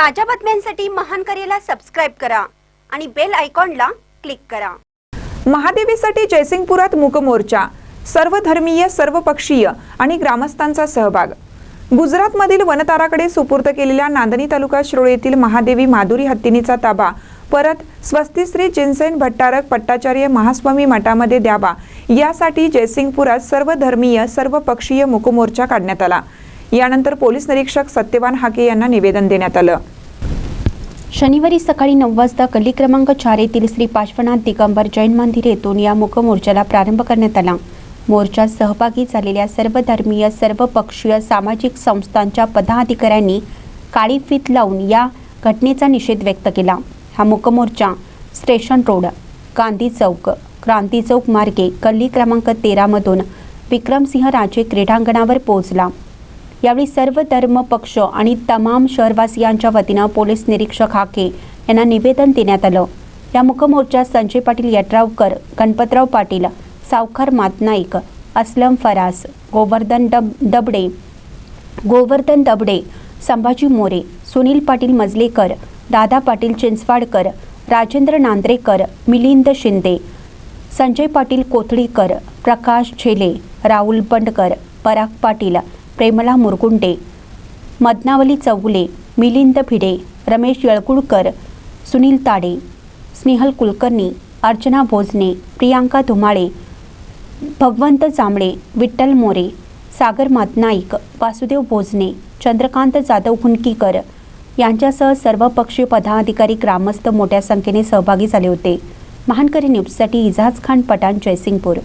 ताज्या बातम्यांसाठी महान करेला सबस्क्राईब करा आणि बेल आयकॉनला क्लिक करा. महादेवीसाठी जयसिंगपुरात मूकमोर्चा सर्व धर्मीय सर्व पक्षीय आणि ग्रामस्थांचा सहभाग. गुजरातमधील वनताराकडे सुपूर्द केलेल्या नांदणी तालुका श्रोळ येथील महादेवी माधुरी हत्तीनीचा ताबा परत स्वस्तिश्री चिंसेन भट्टारक पट्टाचार्य महास्वामी मठामध्ये द्यावा यासाठी जयसिंगपुरात सर्व धर्मीय सर्व पक्षीय मुकमोर्चा काढण्यात आला. यानंतर पोलीस निरीक्षक सत्यवान हाके यांना निवेदन देण्यात आलं. शनिवारी सकाळी नऊ वाजता गल्ली क्रमांक चार येथील श्री पार्श्वनाथ दिगंबर जैन मंदिर येथून या मुखमोर्चाला प्रारंभ करण्यात आला. मोर्चात सहभागी झालेल्या सर्व धर्मीय सर्व पक्षीय सामाजिक संस्थांच्या पदाधिकाऱ्यांनी काळी फीत लावून या घटनेचा निषेध व्यक्त केला. हा मुखमोर्चा स्टेशन रोड गांधी चौक क्रांती चौक मार्गे गल्ली क्रमांक तेरामधून विक्रमसिंह राजे क्रीडांगणावर पोहोचला. यावेळी सर्व धर्म पक्ष आणि तमाम शहरवासियांच्या वतीनं पोलीस निरीक्षक हाके यांना निवेदन देण्यात आलं. या मुखमोर्चात संजय पाटील यड्रावकर गणपतराव पाटील सावकार मातनाईक असलम फरास गोवर्धन डब दबडे गोवर्धन दबडे संभाजी मोरे सुनील पाटील मजलेकर दादा पाटील चिंचवाडकर राजेंद्र नांद्रेकर मिलिंद शिंदे संजय पाटील कोथळीकर प्रकाश झेले राहुल बंडकर पराग पाटील प्रेमला मुरगुंडे मदनावली चौगुले मिलिंद भिडे रमेश यळकुळकर सुनील ताडे स्नेहल कुलकर्णी अर्चना भोजने प्रियांका धुमाळे भगवंत जांभळे विठ्ठल मोरे सागर मातनाईक वासुदेव भोजने चंद्रकांत जाधव हुंडकीकर यांच्यासह सर्व पक्षीय पदाधिकारी ग्रामस्थ मोठ्या संख्येने सहभागी झाले होते. महानकरी न्यूजसाठी इजाज खान पठाण जयसिंगपूर.